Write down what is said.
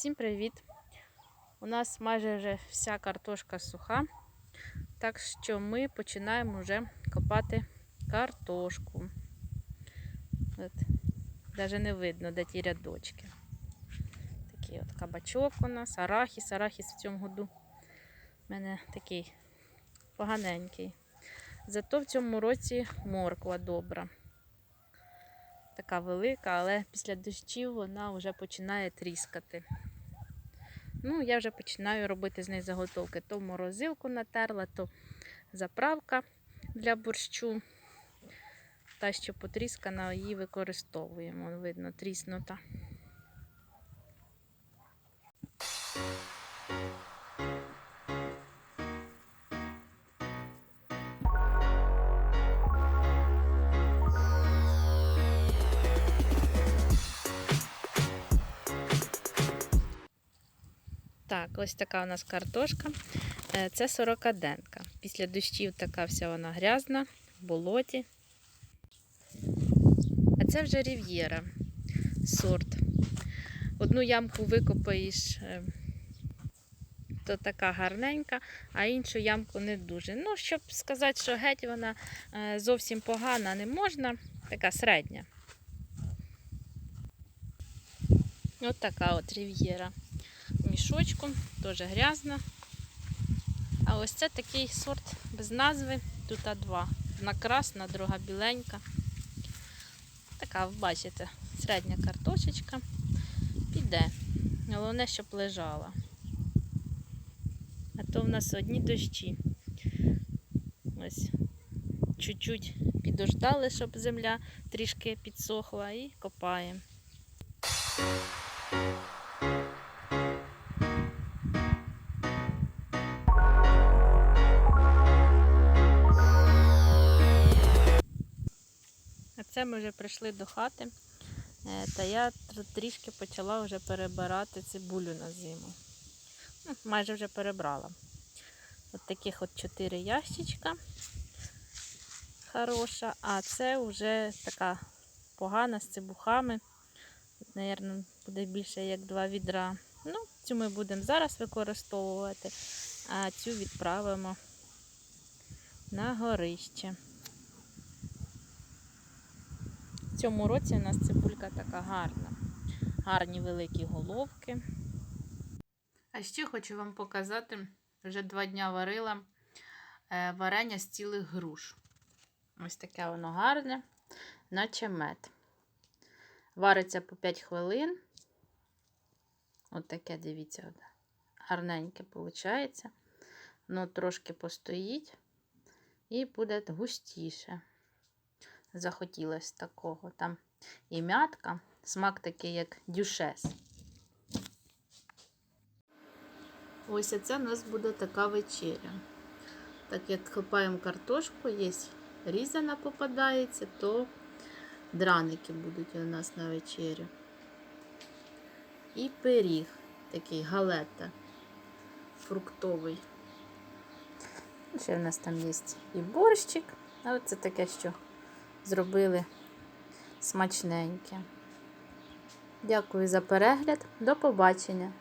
Всім привіт! У нас майже вже вся картошка суха, так що ми починаємо вже копати картошку. От, навіть не видно, де ті рядочки. Такий от кабачок у нас, арахіс. Арахіс в цьому году у мене такий поганенький. Зато в цьому році морква добра. Така велика, але після дощів вона вже починає тріскати. Ну, я вже починаю робити з неї заготовки. То в морозилку натерла, то заправка для борщу. Та, що потріскана, її використовуємо. Видно, тріснута. Так, ось така у нас картошка. Е, Це сорокаденка. Після дощів така вся вона грязна, в болоті. А це вже рів'єра сорт. Одну ямку викопаєш, е, то така гарненька, а іншу ямку не дуже. Ну, щоб сказати, що геть вона е, зовсім погана не можна, така середня. От така от рів'єра мішочку, теж грязна. А ось це такий сорт без назви. Тут два. Одна красна, друга біленька. Така, бачите, середня картошечка. Піде. Головне, щоб лежала. А то в нас одні дощі. Ось чуть-чуть підождали, щоб земля трішки підсохла і копаємо. Це ми вже прийшли до хати, е, та я трішки почала вже перебирати цибулю на зиму. Ну, майже вже перебрала. От таких от чотири ящичка хороша, а це вже така погана з цибухами. Наверно, буде більше як два відра. Ну, цю ми будемо зараз використовувати, а цю відправимо на горище. В цьому році у нас цибулька така гарна. Гарні великі головки. А ще хочу вам показати, вже два дня варила е, варення з цілих груш. Ось таке воно гарне, наче мед. Вариться по 5 хвилин. От таке, дивіться, гарненьке виходить. Воно трошки постоїть і буде густіше захотілося такого. Там і м'ятка, смак такий, як дюшес. Ось це у нас буде така вечеря. Так як хлопаємо картошку, є різана попадається, то драники будуть у нас на вечерю. І пиріг, такий галета фруктовий. Ще в нас там є і борщик, а оце таке, що зробили смачненьке. Дякую за перегляд. До побачення!